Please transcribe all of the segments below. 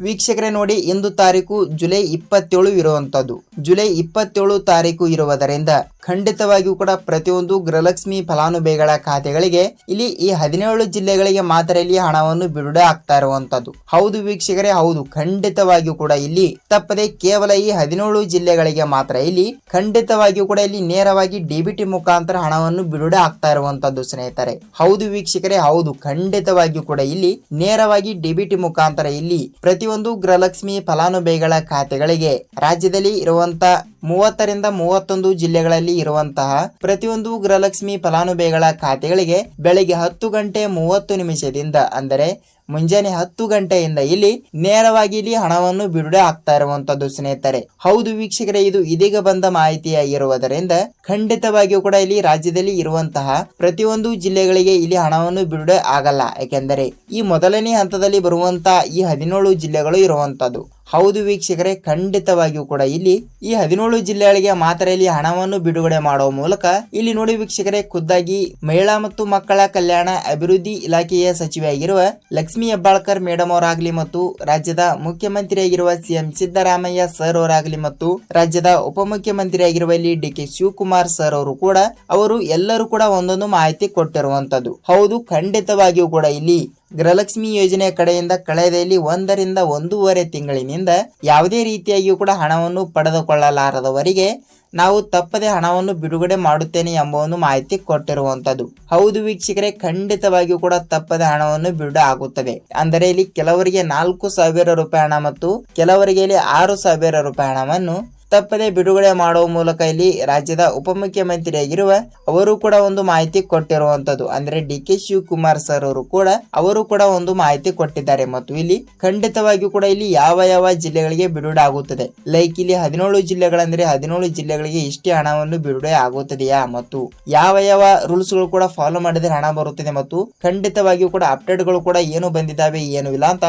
ವೀಕ್ಷಕರೇ ನೋಡಿ ಇಂದು ತಾರೀಕು ಜುಲೈ ಇಪ್ಪತ್ತೇಳು ಇರುವಂತದ್ದು ಜುಲೈ ಇಪ್ಪತ್ತೇಳು ತಾರೀಕು ಇರುವುದರಿಂದ ಖಂಡಿತವಾಗಿಯೂ ಕೂಡ ಪ್ರತಿಯೊಂದು ಗೃಹಲಕ್ಷ್ಮಿ ಫಲಾನುಭವಿಗಳ ಖಾತೆಗಳಿಗೆ, ಇಲ್ಲಿ ಈ ಹದಿನೇಳು ಜಿಲ್ಲೆಗಳಿಗೆ ಮಾತ್ರ ಇಲ್ಲಿ ಹಣವನ್ನು ಬಿಡುಗಡೆ ಆಗ್ತಾ ಇರುವಂತದ್ದು ಹೌದು ವೀಕ್ಷಕರೇ, ಹೌದು. ಖಂಡಿತವಾಗಿಯೂ ಕೂಡ ಇಲ್ಲಿ ತಪ್ಪದೆ ಕೇವಲ ಈ ಹದಿನೇಳು ಜಿಲ್ಲೆಗಳಿಗೆ ಮಾತ್ರ ಇಲ್ಲಿ ಖಂಡಿತವಾಗಿಯೂ ಕೂಡ ಇಲ್ಲಿ ನೇರವಾಗಿ ಡಿಬಿಟಿ ಮುಖಾಂತರ ಹಣವನ್ನು ಬಿಡುಗಡೆ ಆಗ್ತಾ ಇರುವಂತದ್ದು ಸ್ನೇಹಿತರೆ. ಹೌದು ವೀಕ್ಷಕರೇ, ಹೌದು. ಖಂಡಿತವಾಗಿಯೂ ಕೂಡ ಇಲ್ಲಿ ನೇರವಾಗಿ ಡಿಬಿಟಿ ಮುಖಾಂತರ ಇಲ್ಲಿ ಪ್ರತಿಯೊಂದು ಗೃಹಲಕ್ಷ್ಮಿ ಫಲಾನುಭವಿಗಳ ಖಾತೆಗಳಿಗೆ ರಾಜ್ಯದಲ್ಲಿ ಇರುವಂತ ಮೂವತ್ತರಿಂದ ಮೂವತ್ತೊಂದು ಜಿಲ್ಲೆಗಳಲ್ಲಿ ಇರುವಂತಹ ಪ್ರತಿಯೊಂದು ಗೃಹಲಕ್ಷ್ಮಿ ಫಲಾನುಭವಿಗಳ ಖಾತೆಗಳಿಗೆ ಬೆಳಿಗ್ಗೆ ಹತ್ತು ಗಂಟೆ ಮೂವತ್ತು ನಿಮಿಷದಿಂದ, ಅಂದರೆ ಮುಂಜಾನೆ ಹತ್ತು ಗಂಟೆಯಿಂದ ಇಲ್ಲಿ ನೇರವಾಗಿ ಇಲ್ಲಿ ಹಣವನ್ನು ಬಿಡುಗಡೆ ಆಗ್ತಾ ಇರುವಂತದ್ದು ಸ್ನೇಹಿತರೆ. ಹೌದು ವೀಕ್ಷಕರೇ, ಇದು ಇದೀಗ ಬಂದ ಮಾಹಿತಿಯಾಗಿರುವುದರಿಂದ ಖಂಡಿತವಾಗಿಯೂ ಕೂಡ ಇಲ್ಲಿ ರಾಜ್ಯದಲ್ಲಿ ಇರುವಂತಹ ಪ್ರತಿಯೊಂದು ಜಿಲ್ಲೆಗಳಿಗೆ ಇಲ್ಲಿ ಹಣವನ್ನು ಬಿಡುಗಡೆ ಆಗಲ್ಲ. ಏಕೆಂದರೆ ಈ ಮೊದಲನೇ ಹಂತದಲ್ಲಿ ಬರುವಂತಹ ಈ ಹದಿನೇಳು ಜಿಲ್ಲೆಗಳು ಇರುವಂತದ್ದು. ಹೌದು ವೀಕ್ಷಕರೇ, ಖಂಡಿತವಾಗಿಯೂ ಕೂಡ ಇಲ್ಲಿ ಈ ಹದಿನೇಳು ಜಿಲ್ಲೆಗಳಿಗೆ ಮಾತ್ರ ಇಲ್ಲಿ ಹಣವನ್ನು ಬಿಡುಗಡೆ ಮಾಡುವ ಮೂಲಕ ಇಲ್ಲಿ ನೋಡಿ ವೀಕ್ಷಕರೇ, ಖುದ್ದಾಗಿ ಮಹಿಳಾ ಮತ್ತು ಮಕ್ಕಳ ಕಲ್ಯಾಣ ಅಭಿವೃದ್ಧಿ ಇಲಾಖೆಯ ಸಚಿವೆಯಾಗಿರುವ ಲಕ್ಷ್ಮೀ ಹೆಬ್ಬಾಳ್ಕರ್ ಮೇಡಮ್ ಅವರಾಗ್ಲಿ ಮತ್ತು ರಾಜ್ಯದ ಮುಖ್ಯಮಂತ್ರಿಯಾಗಿರುವ ಸಿಎಂ ಸಿದ್ದರಾಮಯ್ಯ ಸರ್ ಅವರಾಗ್ಲಿ ಮತ್ತು ರಾಜ್ಯದ ಉಪಮುಖ್ಯಮಂತ್ರಿಯಾಗಿರುವ ಇಲ್ಲಿ ಡಿ ಕೆ ಶಿವಕುಮಾರ್ ಸರ್ ಅವರು ಕೂಡ, ಅವರು ಎಲ್ಲರೂ ಕೂಡ ಒಂದೊಂದು ಮಾಹಿತಿ ಕೊಟ್ಟಿರುವಂತದ್ದು. ಹೌದು, ಖಂಡಿತವಾಗಿಯೂ ಕೂಡ ಇಲ್ಲಿ ಗೃಹಲಕ್ಷ್ಮಿ ಯೋಜನೆಯ ಕಡೆಯಿಂದ ಕಳೆದಲ್ಲಿ ಒಂದರಿಂದ ಒಂದೂವರೆ ತಿಂಗಳಿನಿಂದ ಯಾವುದೇ ರೀತಿಯಾಗಿಯೂ ಕೂಡ ಹಣವನ್ನು ಪಡೆದುಕೊಳ್ಳಲಾರದವರಿಗೆ ನಾವು ತಪ್ಪದೆ ಹಣವನ್ನು ಬಿಡುಗಡೆ ಮಾಡುತ್ತೇನೆ ಎಂಬ ಒಂದು ಮಾಹಿತಿ ಕೊಟ್ಟಿರುವಂತದ್ದು ಹೌದು ವೀಕ್ಷಕರೇ, ಖಂಡಿತವಾಗಿಯೂ ಕೂಡ ತಪ್ಪದೆ ಹಣವನ್ನು ಬಿಡುಗಡೆ ಆಗುತ್ತದೆ. ಅಂದರೆ ಇಲ್ಲಿ ಕೆಲವರಿಗೆ ನಾಲ್ಕು ಸಾವಿರ ರೂಪಾಯಿ ಹಣ ಮತ್ತು ಕೆಲವರಿಗೆ ಇಲ್ಲಿ ಆರು ಸಾವಿರ ರೂಪಾಯಿ ಹಣವನ್ನು ತಪ್ಪದೆ ಬಿಡುಗಡೆ ಮಾಡುವ ಮೂಲಕ ಇಲ್ಲಿ ರಾಜ್ಯದ ಉಪಮುಖ್ಯಮಂತ್ರಿಯಾಗಿರುವ ಅವರು ಕೂಡ ಒಂದು ಮಾಹಿತಿ ಕೊಟ್ಟಿರುವಂತದ್ದು ಅಂದ್ರೆ ಡಿ ಕೆ ಶಿವಕುಮಾರ್ ಸರ್ ಅವರು ಕೂಡ ಅವರು ಕೂಡ ಒಂದು ಮಾಹಿತಿ ಕೊಟ್ಟಿದ್ದಾರೆ. ಮತ್ತು ಇಲ್ಲಿ ಖಂಡಿತವಾಗಿಯೂ ಕೂಡ ಇಲ್ಲಿ ಯಾವ ಯಾವ ಜಿಲ್ಲೆಗಳಿಗೆ ಬಿಡುಗಡೆ ಆಗುತ್ತದೆ. ಲೈಕ್ ಇಲ್ಲಿ ಹದಿನೇಳು ಜಿಲ್ಲೆಗಳಂದ್ರೆ ಹದಿನೇಳು ಜಿಲ್ಲೆಗಳಿಗೆ ಇಷ್ಟೇ ಹಣವನ್ನು ಬಿಡುಗಡೆ ಆಗುತ್ತದೆಯಾ? ಮತ್ತು ಯಾವ ಯಾವ ರೂಲ್ಸ್ಗಳು ಕೂಡ ಫಾಲೋ ಮಾಡಿದರೆ ಹಣ ಬರುತ್ತದೆ? ಮತ್ತು ಖಂಡಿತವಾಗಿಯೂ ಕೂಡ ಅಪ್ಡೇಟ್ಗಳು ಕೂಡ ಏನು ಬಂದಿದ್ದಾವೆ, ಏನು ಇಲ್ಲ ಅಂತ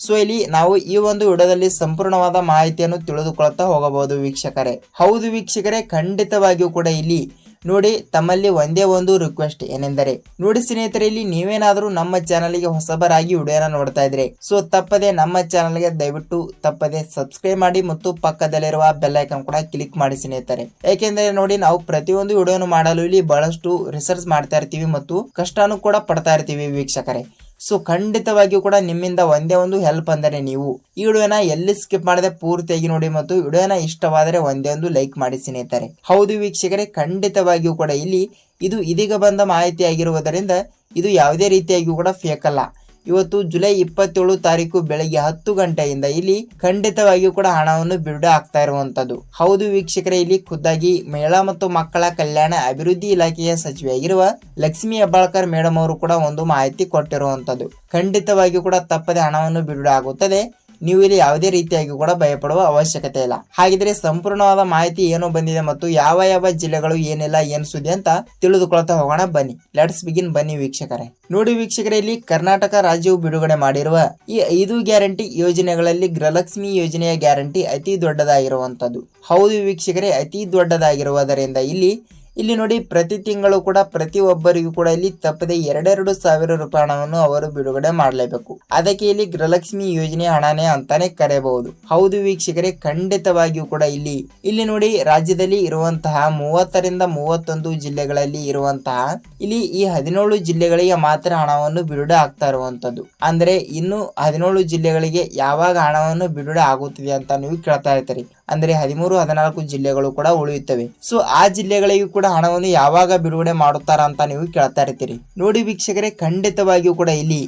ಸೊ ಇಲ್ಲಿ ನಾವು ಈ ಒಂದು ವಿಡಿಯೋದಲ್ಲಿ ಸಂಪೂರ್ಣವಾದ ಮಾಹಿತಿಯನ್ನು ತಿಳಿದುಕೊಳ್ಳುತ್ತಾ ಹೋಗಬಹುದು ವೀಕ್ಷಕರೇ. ಹೌದು ವೀಕ್ಷಕರೇ, ಖಂಡಿತವಾಗಿಯೂ ಕೂಡ ಇಲ್ಲಿ ನೋಡಿ, ತಮ್ಮಲ್ಲಿ ಒಂದೇ ಒಂದು ರಿಕ್ವೆಸ್ಟ್ ಏನೆಂದರೆ, ನೋಡಿ ಸ್ನೇಹಿತರೆ, ಇಲ್ಲಿ ನೀವೇನಾದರೂ ನಮ್ಮ ಚಾನಲ್ಗೆ ಹೊಸಬರಾಗಿ ವಿಡಿಯೋನ ನೋಡ್ತಾ ಇದ್ರೆ, ಸೊ ತಪ್ಪದೆ ನಮ್ಮ ಚಾನಲ್ಗೆ ದಯವಿಟ್ಟು ತಪ್ಪದೆ ಸಬ್ಸ್ಕ್ರೈಬ್ ಮಾಡಿ ಮತ್ತು ಪಕ್ಕದಲ್ಲಿರುವ ಬೆಲ್ ಐಕನ್ ಕೂಡ ಕ್ಲಿಕ್ ಮಾಡಿ ಸ್ನೇಹಿತರೆ. ಏಕೆಂದರೆ ನೋಡಿ, ನಾವು ಪ್ರತಿಯೊಂದು ವಿಡಿಯೋನು ಮಾಡಲು ಇಲ್ಲಿ ಬಹಳಷ್ಟು ರಿಸರ್ಚ್ ಮಾಡ್ತಾ ಇರ್ತೀವಿ ಮತ್ತು ಕಷ್ಟನೂ ಕೂಡ ಪಡ್ತಾ ಇರ್ತೀವಿ ವೀಕ್ಷಕರೇ. ಸೊ ಖಂಡಿತವಾಗಿಯೂ ಕೂಡ ನಿಮ್ಮಿಂದ ಒಂದೇ ಒಂದು ಹೆಲ್ಪ್ ಅಂದರೆ ನೀವು. ಈ ವಿಡಿಯೋನ ಎಲ್ಲಿ ಸ್ಕಿಪ್ ಮಾಡದೆ ಪೂರ್ತಿಯಾಗಿ ನೋಡಿ ಮತ್ತು ವಿಡಿಯೋನ ಇಷ್ಟವಾದರೆ ಒಂದೇ ಒಂದು ಲೈಕ್ ಮಾಡಿ ಸ್ನೇಹಿತರೆ. ಹೌದು ವೀಕ್ಷಕರೇ, ಖಂಡಿತವಾಗಿಯೂ ಕೂಡ ಇಲ್ಲಿ ಇದು ಇದೀಗ ಬಂದ ಮಾಹಿತಿ ಆಗಿರುವುದರಿಂದ ಇದು ಯಾವುದೇ ರೀತಿಯಾಗಿಯೂ ಕೂಡ ಫೇಕ್ ಅಲ್ಲ. ಇವತ್ತು ಜುಲೈ ಇಪ್ಪತ್ತೇಳು ತಾರೀಕು ಬೆಳಗ್ಗೆ ಹತ್ತು ಗಂಟೆಯಿಂದ ಇಲ್ಲಿ ಖಂಡಿತವಾಗಿಯೂ ಕೂಡ ಹಣವನ್ನು ಬಿಡುಗಡೆ ಆಗ್ತಾ ಇರುವಂತದ್ದು ಹೌದು ವೀಕ್ಷಕರೇ, ಇಲ್ಲಿ ಖುದ್ದಾಗಿ ಮಹಿಳಾ ಮತ್ತು ಮಕ್ಕಳ ಕಲ್ಯಾಣ ಅಭಿವೃದ್ಧಿ ಇಲಾಖೆಯ ಸಚಿವೆಯಾಗಿರುವ ಲಕ್ಷ್ಮಿ ಹೆಬ್ಬಾಳ್ಕರ್ ಮೇಡಮ್ ಅವರು ಕೂಡ ಒಂದು ಮಾಹಿತಿ ಕೊಟ್ಟಿರುವಂತದ್ದು ಖಂಡಿತವಾಗಿಯೂ ಕೂಡ ತಪ್ಪದೆ ಹಣವನ್ನು ಬಿಡುಗಡೆ ಆಗುತ್ತದೆ. ನೀವು ಇಲ್ಲಿ ಯಾವುದೇ ರೀತಿಯಾಗಿ ಕೂಡ ಭಯಪಡುವ ಅವಶ್ಯಕತೆ ಇಲ್ಲ. ಹಾಗಿದ್ರೆ ಸಂಪೂರ್ಣವಾದ ಮಾಹಿತಿ ಏನು ಬಂದಿದೆ ಮತ್ತು ಯಾವ ಯಾವ ಜಿಲ್ಲೆಗಳು ಏನಿಲ್ಲ, ಏನು ಸುದ್ದಿ ಅಂತ ತಿಳಿದುಕೊಳ್ತಾ ಹೋಗೋಣ. ಬನ್ನಿ, ಲೆಟ್ಸ್ ಬಿಗಿನ್ ಬನ್ನಿ ವೀಕ್ಷಕರೇ. ನೋಡಿ ವೀಕ್ಷಕರೇ, ಇಲ್ಲಿ ಕರ್ನಾಟಕ ರಾಜ್ಯವು ಬಿಡುಗಡೆ ಮಾಡಿರುವ ಈ ಐದು ಗ್ಯಾರಂಟಿ ಯೋಜನೆಗಳಲ್ಲಿ ಗೃಹಲಕ್ಷ್ಮಿ ಯೋಜನೆಯ ಗ್ಯಾರಂಟಿ ಅತಿ ದೊಡ್ಡದಾಗಿರುವಂತದ್ದು ಹೌದು ವೀಕ್ಷಕರೇ, ಅತಿ ದೊಡ್ಡದಾಗಿರುವುದರಿಂದ ಇಲ್ಲಿ ಇಲ್ಲಿ ನೋಡಿ ಪ್ರತಿ ತಿಂಗಳು ಕೂಡ ಪ್ರತಿ ಒಬ್ಬರಿಗೂ ಕೂಡ ಇಲ್ಲಿ ತಪ್ಪದೆ ಎರಡೆರಡು ಸಾವಿರ ರೂಪಾಯಿ ಹಣವನ್ನು ಅವರು ಬಿಡುಗಡೆ ಮಾಡಲೇಬೇಕು. ಅದಕ್ಕೆ ಇಲ್ಲಿ ಗೃಹಲಕ್ಷ್ಮಿ ಯೋಜನೆ ಹಣನೇ ಅಂತಾನೆ ಕರೆಯಬಹುದು. ಹೌದು ವೀಕ್ಷಕರೇ, ಖಂಡಿತವಾಗಿಯೂ ಕೂಡ ಇಲ್ಲಿ ಇಲ್ಲಿ ನೋಡಿ ರಾಜ್ಯದಲ್ಲಿ ಇರುವಂತಹ ಮೂವತ್ತರಿಂದ ಮೂವತ್ತೊಂದು ಜಿಲ್ಲೆಗಳಲ್ಲಿ ಇರುವಂತಹ ಇಲ್ಲಿ ಈ ಹದಿನೇಳು ಜಿಲ್ಲೆಗಳಿಗೆ ಮಾತ್ರ ಹಣವನ್ನು ಬಿಡುಗಡೆ ಆಗ್ತಾ ಇರುವಂತದ್ದು ಅಂದ್ರೆ ಇನ್ನು ಹದಿನೇಳು ಜಿಲ್ಲೆಗಳಿಗೆ ಯಾವಾಗ ಹಣವನ್ನು ಬಿಡುಗಡೆ ಆಗುತ್ತಿದೆ ಅಂತ ನೀವು ಕೇಳ್ತಾ ಇರ್ತೀರಿ. ಅಂದ್ರೆ ಹದಿಮೂರು, ಹದಿನಾಲ್ಕು ಜಿಲ್ಲೆಗಳು ಕೂಡ ಉಳಿಯುತ್ತವೆ. ಸೊ ಆ ಜಿಲ್ಲೆಗಳಿಗೂ ಕೂಡ ಹಣವನ್ನು ಯಾವಾಗ ಬಿಡುಗಡೆ ಮಾಡುತ್ತಾರ ಅಂತ ನೀವು ಕೇಳ್ತಾ ಇರ್ತೀರಿ. ನೋಡಿ ವೀಕ್ಷಕರೇ, ಖಂಡಿತವಾಗಿಯೂ ಕೂಡ ಇಲ್ಲಿ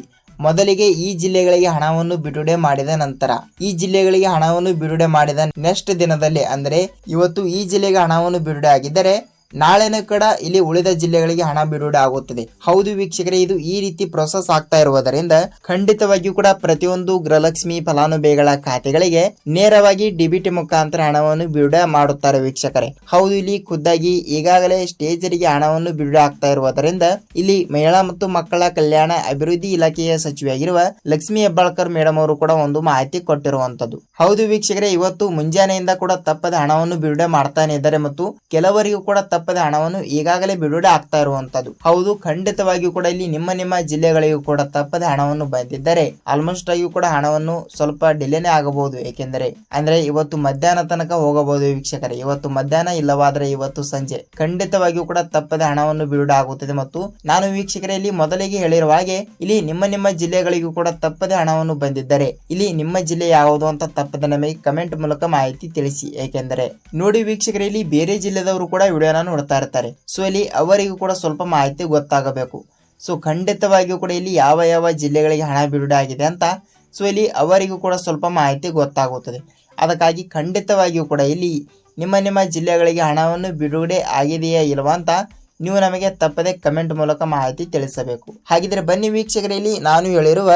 ಮೊದಲಿಗೆ ಈ ಜಿಲ್ಲೆಗಳಿಗೆ ಹಣವನ್ನು ಬಿಡುಗಡೆ ಮಾಡಿದ ನಂತರ, ಈ ಜಿಲ್ಲೆಗಳಿಗೆ ಹಣವನ್ನು ಬಿಡುಗಡೆ ಮಾಡಿದ ನೆಕ್ಸ್ಟ್ ದಿನದಲ್ಲಿ, ಅಂದರೆ ಇವತ್ತು ಈ ಜಿಲ್ಲೆಗೆ ಹಣವನ್ನು ಬಿಡುಗಡೆ ಆಗಿದ್ದರೆ ನಾಳೆನೂ ಕೂಡ ಇಲ್ಲಿ ಉಳಿದ ಜಿಲ್ಲೆಗಳಿಗೆ ಹಣ ಬಿಡುಗಡೆ ಆಗುತ್ತದೆ. ಹೌದು ವೀಕ್ಷಕರೇ, ಇದು ಈ ರೀತಿ ಪ್ರೊಸೆಸ್ ಆಗ್ತಾ ಇರುವುದರಿಂದ ಖಂಡಿತವಾಗಿಯೂ ಕೂಡ ಪ್ರತಿಯೊಂದು ಗೃಹಲಕ್ಷ್ಮಿ ಫಲಾನುಭವಿಗಳ ಖಾತೆಗಳಿಗೆ ನೇರವಾಗಿ ಡಿಬಿಟಿ ಮುಖಾಂತರ ಹಣವನ್ನು ಬಿಡುಗಡೆ ಮಾಡುತ್ತಾರೆ ವೀಕ್ಷಕರೇ. ಹೌದು, ಇಲ್ಲಿ ಖುದ್ದಾಗಿ ಈಗಾಗಲೇ ಸ್ಟೇಜರಿಗೆ ಹಣವನ್ನು ಬಿಡುಗಡೆ ಆಗ್ತಾ ಇರುವುದರಿಂದ ಇಲ್ಲಿ ಮಹಿಳಾ ಮತ್ತು ಮಕ್ಕಳ ಕಲ್ಯಾಣ ಅಭಿವೃದ್ಧಿ ಇಲಾಖೆಯ ಸಚಿವೆಯಾಗಿರುವ ಲಕ್ಷ್ಮಿ ಹೆಬ್ಬಾಳ್ಕರ್ ಮೇಡಮ್ ಅವರು ಕೂಡ ಒಂದು ಮಾಹಿತಿ ಕೊಟ್ಟಿರುವಂತದ್ದು. ಹೌದು ವೀಕ್ಷಕರೇ, ಇವತ್ತು ಮುಂಜಾನೆಯಿಂದ ಕೂಡ ತಪ್ಪದ ಹಣವನ್ನು ಬಿಡುಗಡೆ ಮಾಡ್ತಾನೆ ಇದ್ದಾರೆ ಮತ್ತು ಕೆಲವರಿಗೂ ಕೂಡ ತಪ್ಪ ತಪ್ಪದೆ ಹಣವನ್ನು ಈಗಾಗಲೇ ಬಿಡುಗಡೆ ಆಗ್ತಾ ಇರುವಂತದ್ದು. ಹೌದು, ಖಂಡಿತವಾಗಿಯೂ ಕೂಡ ಇಲ್ಲಿ ನಿಮ್ಮ ನಿಮ್ಮ ಜಿಲ್ಲೆಗಳಿಗೂ ಕೂಡ ತಪ್ಪದ ಹಣವನ್ನು ಬಂದಿದ್ದರೆ ಆಲ್ಮೋಸ್ಟ್ ಆಗಿಯೂ ಕೂಡ ಹಣವನ್ನು ಸ್ವಲ್ಪ ಡಿಲೇನೇ ಆಗಬಹುದು. ಏಕೆಂದರೆ, ಅಂದ್ರೆ ಇವತ್ತು ಮಧ್ಯಾಹ್ನ ತನಕ ಹೋಗಬಹುದು ವೀಕ್ಷಕರೇ. ಇವತ್ತು ಮಧ್ಯಾಹ್ನ ಇಲ್ಲವಾದ್ರೆ ಇವತ್ತು ಸಂಜೆ. ಖಂಡಿತವಾಗಿಯೂ ಕೂಡ ತಪ್ಪದೆ ಹಣವನ್ನು ಬಿಡುಗಡೆ ಆಗುತ್ತದೆ ಮತ್ತು ನಾನು ವೀಕ್ಷಕರೇ ಇಲ್ಲಿ ಮೊದಲಿಗೆ ಹೇಳಿರುವ ಹಾಗೆ ಇಲ್ಲಿ ನಿಮ್ಮ ನಿಮ್ಮ ಜಿಲ್ಲೆಗಳಿಗೂ ಕೂಡ ತಪ್ಪದೆ ಹಣವನ್ನು ಬಂದಿದ್ದರೆ ಇಲ್ಲಿ ನಿಮ್ಮ ಜಿಲ್ಲೆ ಯಾವುದು ಅಂತ ತಪ್ಪದೆ ನಮಗೆ ಕಮೆಂಟ್ ಮೂಲಕ ಮಾಹಿತಿ ತಿಳಿಸಿ. ಏಕೆಂದರೆ, ನೋಡಿ ವೀಕ್ಷಕರೇ, ಇಲ್ಲಿ ಬೇರೆ ಜಿಲ್ಲೆದವರು ಕೂಡ ವಿಡಿಯೋನ ನೋಡ್ತಾ ಇರ್ತಾರೆ. ಸೊ ಇಲ್ಲಿ ಅವರಿಗೂ ಕೂಡ ಸ್ವಲ್ಪ ಮಾಹಿತಿ ಗೊತ್ತಾಗಬೇಕು. ಸೊ ಖಂಡಿತವಾಗಿಯೂ ಕೂಡ ಇಲ್ಲಿ ಯಾವ ಯಾವ ಜಿಲ್ಲೆಗಳಿಗೆ ಹಣ ಬಿಡುಗಡೆ ಆಗಿದೆ ಅಂತ ಸೊ ಇಲ್ಲಿ ಅವರಿಗೂ ಕೂಡ ಸ್ವಲ್ಪ ಮಾಹಿತಿ ಗೊತ್ತಾಗುತ್ತದೆ. ಅದಕ್ಕಾಗಿ ಖಂಡಿತವಾಗಿಯೂ ಕೂಡ ಇಲ್ಲಿ ನಿಮ್ಮ ನಿಮ್ಮ ಜಿಲ್ಲೆಗಳಿಗೆ ಹಣವನ್ನು ಬಿಡುಗಡೆ ಆಗಿದೆಯಾ ಇಲ್ವಾ ಅಂತ ನೀವು ನಮಗೆ ತಪ್ಪದೆ ಕಮೆಂಟ್ ಮೂಲಕ ಮಾಹಿತಿ ತಿಳಿಸಬೇಕು. ಹಾಗಿದ್ರೆ ಬನ್ನಿ ವೀಕ್ಷಕರಲ್ಲಿ ನಾನು ಹೇಳಿರುವ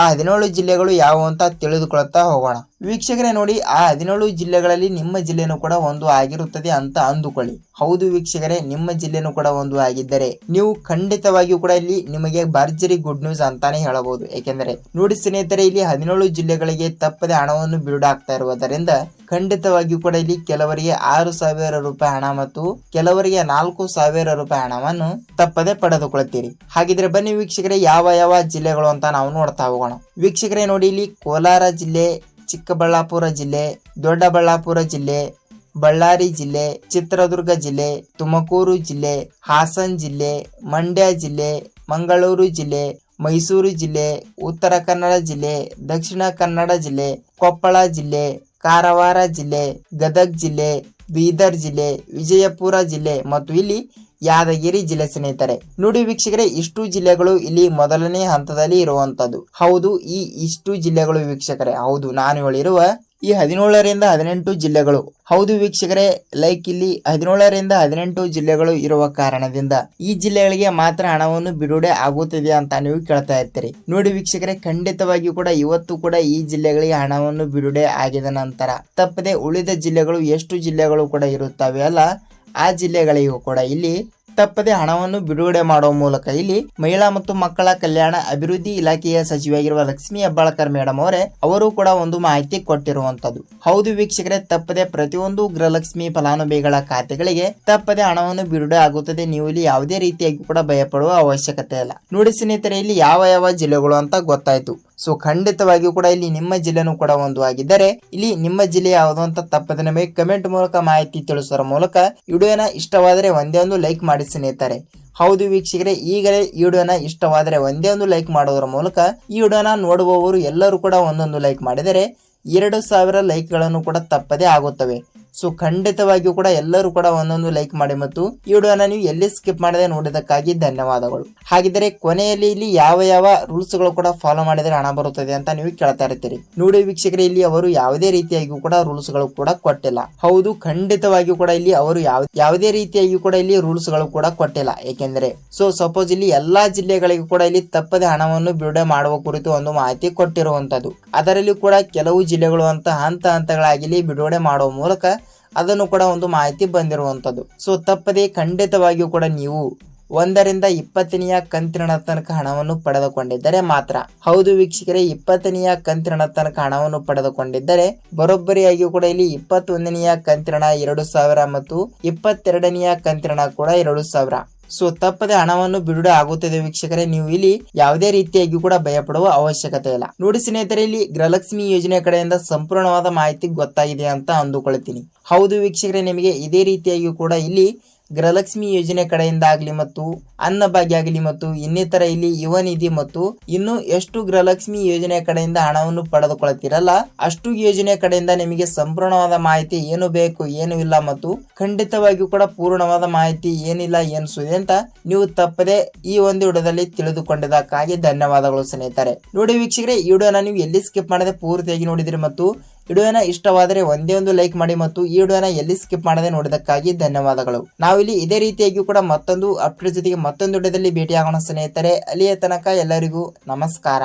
ಆ ಹದಿನೇಳು ಜಿಲ್ಲೆಗಳು ಯಾವುವು ಅಂತ ತಿಳಿದುಕೊಳ್ಳುತ್ತಾ ಹೋಗೋಣ. ವೀಕ್ಷಕರೇ ನೋಡಿ, ಆ ಹದಿನೇಳು ಜಿಲ್ಲೆಗಳಲ್ಲಿ ನಿಮ್ಮ ಜಿಲ್ಲೆನೂ ಕೂಡ ಒಂದು ಆಗಿರುತ್ತದೆ ಅಂತ ಅಂದುಕೊಳ್ಳಿ. ಹೌದು ವೀಕ್ಷಕರೇ, ನಿಮ್ಮ ಜಿಲ್ಲೆನೂ ಕೂಡ ಒಂದು ಆಗಿದ್ದರೆ ನೀವು ಖಂಡಿತವಾಗಿಯೂ ಕೂಡ ಇಲ್ಲಿ ನಿಮಗೆ ಭರ್ಜರಿ ಗುಡ್ ನ್ಯೂಸ್ ಅಂತಾನೆ ಹೇಳಬಹುದು. ಏಕೆಂದರೆ ನೋಡಿ ಸ್ನೇಹಿತರೆ, ಇಲ್ಲಿ ಹದಿನೇಳು ಜಿಲ್ಲೆಗಳಿಗೆ ತಪ್ಪದೆ ಹಣವನ್ನು ಬಿಡುಗಡೆ ಆಗ್ತಾ ಇರುವುದರಿಂದ ಖಂಡಿತವಾಗಿಯೂ ಕೂಡ ಇಲ್ಲಿ ಕೆಲವರಿಗೆ ಆರು ಸಾವಿರ ರೂಪಾಯಿ ಹಣ ಮತ್ತು ಕೆಲವರಿಗೆ ನಾಲ್ಕು ಸಾವಿರ ರೂಪಾಯಿ ಹಣವನ್ನು ತಪ್ಪದೆ ಪಡೆದುಕೊಳ್ಳುತ್ತೀರಿ. ಹಾಗಿದ್ರೆ ಬನ್ನಿ ವೀಕ್ಷಕರೇ, ಯಾವ ಯಾವ ಜಿಲ್ಲೆಗಳು ಅಂತ ನಾವು ನೋಡ್ತಾ ಹೋಗೋಣ ವೀಕ್ಷಕರೇ ನೋಡಿ, ಇಲ್ಲಿ ಕೋಲಾರ ಜಿಲ್ಲೆ, ಚಿಕ್ಕಬಳ್ಳಾಪುರ ಜಿಲ್ಲೆ, ದೊಡ್ಡಬಳ್ಳಾಪುರ ಜಿಲ್ಲೆ, ಬಳ್ಳಾರಿ ಜಿಲ್ಲೆ, ಚಿತ್ರದುರ್ಗ ಜಿಲ್ಲೆ, ತುಮಕೂರು ಜಿಲ್ಲೆ, ಹಾಸನ್ ಜಿಲ್ಲೆ, ಮಂಡ್ಯ ಜಿಲ್ಲೆ, ಮಂಗಳೂರು ಜಿಲ್ಲೆ, ಮೈಸೂರು ಜಿಲ್ಲೆ, ಉತ್ತರ ಕನ್ನಡ ಜಿಲ್ಲೆ, ದಕ್ಷಿಣ ಕನ್ನಡ ಜಿಲ್ಲೆ, ಕೊಪ್ಪಳ ಜಿಲ್ಲೆ, ಕಾರವಾರ ಜಿಲ್ಲೆ, ಗದಗ್ ಜಿಲ್ಲೆ, ಬೀದರ್ ಜಿಲ್ಲೆ, ವಿಜಯಪುರ ಜಿಲ್ಲೆ ಮತ್ತು ಇಲ್ಲಿ ಯಾದಗಿರಿ ಜಿಲ್ಲೆ ಸ್ನೇಹಿತರೆ, ನೋಡಿ ವೀಕ್ಷಕರೇ, ಇಷ್ಟು ಜಿಲ್ಲೆಗಳು ಇಲ್ಲಿ ಮೊದಲನೇ ಹಂತದಲ್ಲಿ ಇರುವಂತದ್ದು ಹೌದು, ಈ ಇಷ್ಟು ಜಿಲ್ಲೆಗಳು ವೀಕ್ಷಕರೇ, ಹೌದು, ನಾನು ಹೇಳಿರುವ ಈ ಹದಿನೇಳರಿಂದ ಹದಿನೆಂಟು ಜಿಲ್ಲೆಗಳು. ಹೌದು ವೀಕ್ಷಕರೇ ಲೈಕ್ ಇಲ್ಲಿ ಹದಿನೇಳರಿಂದ ಹದಿನೆಂಟು ಜಿಲ್ಲೆಗಳು ಇರುವ ಕಾರಣದಿಂದ ಈ ಜಿಲ್ಲೆಗಳಿಗೆ ಮಾತ್ರ ಹಣವನ್ನು ಬಿಡುಗಡೆ ಆಗುತ್ತಿದೆ ಅಂತ ನೀವು ಕೇಳ್ತಾ ಇರ್ತೀರಿ. ನೋಡಿ ವೀಕ್ಷಕರೇ, ಖಂಡಿತವಾಗಿಯೂ ಕೂಡ ಇವತ್ತು ಕೂಡ ಈ ಜಿಲ್ಲೆಗಳಿಗೆ ಹಣವನ್ನು ಬಿಡುಗಡೆ ಆಗಿದ ನಂತರ ತಪ್ಪದೆ ಉಳಿದ ಜಿಲ್ಲೆಗಳು ಎಷ್ಟು ಜಿಲ್ಲೆಗಳು ಕೂಡ ಇರುತ್ತವೆ ಅಲ್ಲ ಆ ಜಿಲ್ಲೆಗಳಿಗೂ ಕೂಡ ಇಲ್ಲಿ ತಪ್ಪದೆ ಹಣವನ್ನು ಬಿಡುಗಡೆ ಮಾಡುವ ಮೂಲಕ ಇಲ್ಲಿ ಮಹಿಳಾ ಮತ್ತು ಮಕ್ಕಳ ಕಲ್ಯಾಣ ಅಭಿವೃದ್ಧಿ ಇಲಾಖೆಯ ಸಚಿವೆಯಾಗಿರುವ ಲಕ್ಷ್ಮಿ ಹೆಬ್ಬಾಳ್ಕರ್ ಮೇಡಮ್ ಅವರೇ, ಅವರು ಕೂಡ ಒಂದು ಮಾಹಿತಿ ಕೊಟ್ಟಿರುವಂತದ್ದು ಹೌದು ವೀಕ್ಷಕರೇ, ತಪ್ಪದೆ ಪ್ರತಿಯೊಂದು ಗೃಹಲಕ್ಷ್ಮಿ ಫಲಾನುಭವಿಗಳ ಖಾತೆಗಳಿಗೆ ತಪ್ಪದೆ ಹಣವನ್ನು ಬಿಡುಗಡೆ ಆಗುತ್ತದೆ. ನೀವು ಇಲ್ಲಿ ಯಾವುದೇ ರೀತಿಯಾಗಿ ಕೂಡ ಭಯಪಡುವ ಅವಶ್ಯಕತೆ ಇಲ್ಲ. ನೋಡಿ ಸ್ನೇಹಿತರೆ, ಇಲ್ಲಿ ಯಾವ ಯಾವ ಜಿಲ್ಲೆಗಳು ಅಂತ ಗೊತ್ತಾಯ್ತು. ಸೊ ಖಂಡಿತವಾಗಿಯೂ ಕೂಡ ಇಲ್ಲಿ ನಿಮ್ಮ ಜಿಲ್ಲೆನೂ ಕೂಡ ಒಂದು ಆಗಿದ್ದರೆ, ಇಲ್ಲಿ ನಿಮ್ಮ ಜಿಲ್ಲೆ ಯಾವುದು ಅಂತ ತಪ್ಪದೆ ನಮಗೆ ಕಮೆಂಟ್ ಮೂಲಕ ಮಾಹಿತಿ ತಿಳಿಸೋರ ಮೂಲಕ ವಿಡಿಯೋನ ಇಷ್ಟವಾದರೆ ಒಂದೇ ಒಂದು ಲೈಕ್ ಮಾಡಿ ಸ್ನೇಹಿತರೆ. ಹೌದು ವೀಕ್ಷಕರೇ, ಈಗಲೇ ಈ ವಿಡಿಯೋನ ಇಷ್ಟವಾದರೆ ಒಂದೇ ಒಂದು ಲೈಕ್ ಮಾಡೋದ್ರ ಮೂಲಕ ಈ ವಿಡಿಯೋನ ನೋಡುವವರು ಎಲ್ಲರೂ ಕೂಡ ಒಂದೊಂದು ಲೈಕ್ ಮಾಡಿದರೆ ಎರಡು ಸಾವಿರ ಲೈಕ್ಗಳನ್ನು ಕೂಡ ತಪ್ಪದೇ ಆಗುತ್ತವೆ. ಸೊ ಖಂಡಿತವಾಗಿಯೂ ಕೂಡ ಎಲ್ಲರೂ ಕೂಡ ಒಂದೊಂದು ಲೈಕ್ ಮಾಡಿ ಮತ್ತು ಈ ವಿಡಿಯೋನ ನೀವು ಎಲ್ಲಿ ಸ್ಕಿಪ್ ಮಾಡದೆ ನೋಡಿದಕ್ಕಾಗಿ ಧನ್ಯವಾದಗಳು. ಹಾಗಿದ್ರೆ ಕೊನೆಯಲ್ಲಿ ಇಲ್ಲಿ ಯಾವ ಯಾವ ರೂಲ್ಸ್ಗಳು ಕೂಡ ಫಾಲೋ ಮಾಡಿದ್ರೆ ಹಣ ಬರುತ್ತದೆ ಅಂತ ನೀವು ಕೇಳ್ತಾ ಇರ್ತೀರಿ. ನೋಡಿ ವೀಕ್ಷಕರೇ, ಇಲ್ಲಿ ಅವರು ಯಾವುದೇ ರೀತಿಯಾಗಿಯೂ ಕೂಡ ರೂಲ್ಸ್ಗಳು ಕೂಡ ಕೊಟ್ಟಿಲ್ಲ. ಹೌದು, ಖಂಡಿತವಾಗಿಯೂ ಕೂಡ ಇಲ್ಲಿ ಅವರು ಯಾವ, ಯಾವುದೇ ರೀತಿಯಾಗಿಯೂ ಕೂಡ ಇಲ್ಲಿ ರೂಲ್ಸ್ಗಳು ಕೂಡ ಕೊಟ್ಟಿಲ್ಲ. ಏಕೆಂದರೆ ಸೊ ಸಪೋಸ್ ಇಲ್ಲಿ ಎಲ್ಲಾ ಜಿಲ್ಲೆಗಳಿಗೂ ಕೂಡ ಇಲ್ಲಿ ತಪ್ಪದೆ ಹಣವನ್ನು ಬಿಡುಗಡೆ ಮಾಡುವ ಕುರಿತು ಒಂದು ಮಾಹಿತಿ ಕೊಟ್ಟಿರುವಂತದ್ದು ಅದರಲ್ಲಿ ಕೂಡ ಕೆಲವು ಜಿಲ್ಲೆಗಳು ಅಂತ ಹಂತ ಹಂತಗಳಾಗಿ ಬಿಡುಗಡೆ ಮಾಡುವ ಮೂಲಕ ಅದನ್ನು ಕೂಡ ಒಂದು ಮಾಹಿತಿ ಬಂದಿರುವಂಥದ್ದು. ಸೊ ತಪ್ಪದೇ ಖಂಡಿತವಾಗಿಯೂ ಕೂಡ ನೀವು ಒಂದರಿಂದ ಇಪ್ಪತ್ತನೆಯ ಕಂತಿನ ತನಕ ಹಣವನ್ನು ಪಡೆದುಕೊಂಡಿದ್ದರೆ ಮಾತ್ರ. ಹೌದು ವೀಕ್ಷಕರೇ, ಇಪ್ಪತ್ತನೆಯ ಕಂತಿನ ತನಕ ಹಣವನ್ನು ಪಡೆದುಕೊಂಡಿದ್ದರೆ ಬರೋಬ್ಬರಿಯಾಗಿಯೂ ಕೂಡ ಇಲ್ಲಿ ಇಪ್ಪತ್ತೊಂದನೆಯ ಕಂತಿನ ಎರಡು ಸಾವಿರ ಮತ್ತು ಇಪ್ಪತ್ತೆರಡನೆಯ ಕಂತಿನ ಕೂಡ ಎರಡು ಸಾವಿರ. ಸೊ ತಪ್ಪದೆ ಹಣವನ್ನು ಬಿಡುಗಡೆ ಆಗುತ್ತದೆ ವೀಕ್ಷಕರೇ, ನೀವು ಇಲ್ಲಿ ಯಾವುದೇ ರೀತಿಯಾಗಿ ಕೂಡ ಭಯಪಡುವ ಅವಶ್ಯಕತೆ ಇಲ್ಲ. ನೋಡಿ ಸ್ನೇಹಿತರೆ, ಇಲ್ಲಿ ಗೃಹಲಕ್ಷ್ಮಿ ಯೋಜನೆ ಕಡೆಯಿಂದ ಸಂಪೂರ್ಣವಾದ ಮಾಹಿತಿ ಗೊತ್ತಾಗಿದೆ ಅಂತ ಅಂದುಕೊಳ್ತೀನಿ. ಹೌದು ವೀಕ್ಷಕರೇ, ನಿಮಗೆ ಇದೇ ರೀತಿಯಾಗಿ ಕೂಡ ಇಲ್ಲಿ ಗೃಹಲಕ್ಷ್ಮಿ ಯೋಜನೆ ಕಡೆಯಿಂದ ಆಗಲಿ ಮತ್ತು ಅನ್ನಭಾಗ್ಯ ಆಗಲಿ ಮತ್ತು ಇನ್ನಿತರ ಇಲ್ಲಿ ಯುವ ನಿಧಿ ಮತ್ತು ಇನ್ನು ಎಷ್ಟು ಗೃಹಲಕ್ಷ್ಮಿ ಯೋಜನೆ ಕಡೆಯಿಂದ ಹಣವನ್ನು ಪಡೆದುಕೊಳ್ಳುತ್ತಿರಲ್ಲ, ಅಷ್ಟು ಯೋಜನೆ ಕಡೆಯಿಂದ ನಿಮಗೆ ಸಂಪೂರ್ಣವಾದ ಮಾಹಿತಿ ಏನು ಬೇಕು, ಏನು ಇಲ್ಲ ಮತ್ತು ಖಂಡಿತವಾಗಿಯೂ ಕೂಡ ಪೂರ್ಣವಾದ ಮಾಹಿತಿ ಏನಿಲ್ಲ ಏನು ಸುದ್ದಿ ಅಂತ ನೀವು ತಪ್ಪದೆ ಈ ಒಂದು ವಿಡಿಯೋದಲ್ಲಿ ತಿಳಿದುಕೊಂಡಿದ್ದಕ್ಕಾಗಿ ಧನ್ಯವಾದಗಳು ಸ್ನೇಹಿತರೆ. ನೋಡಿ ವೀಕ್ಷಕರೇ, ಈ ವಿಡಿಯೋನ ನೀವು ಎಲ್ಲಿ ಸ್ಕಿಪ್ ಮಾಡದೆ ಪೂರ್ತಿಯಾಗಿ ನೋಡಿದಿರಿ ಮತ್ತು ವಿಡಿಯೋನ ಇಷ್ಟವಾದರೆ ಒಂದೇ ಒಂದು ಲೈಕ್ ಮಾಡಿ ಮತ್ತು ಈ ವಿಡಿಯೋನ ಎಲ್ಲಿ ಸ್ಕಿಪ್ ಮಾಡದೆ ನೋಡಿದಕ್ಕಾಗಿ ಧನ್ಯವಾದಗಳು. ನಾವಿಲ್ಲಿ ಇದೇ ರೀತಿಯಾಗಿಯೂ ಕೂಡ ಮತ್ತೊಂದು ಅಪ್ಡೇಟ್ ಜೊತೆಗೆ ಮತ್ತೊಂದು ವಿಡಿಯೋದಲ್ಲಿ ಭೇಟಿಯಾಗೋಣ ಸ್ನೇಹಿತರೆ. ಅಲ್ಲಿಯ ತನಕ ಎಲ್ಲರಿಗೂ ನಮಸ್ಕಾರ.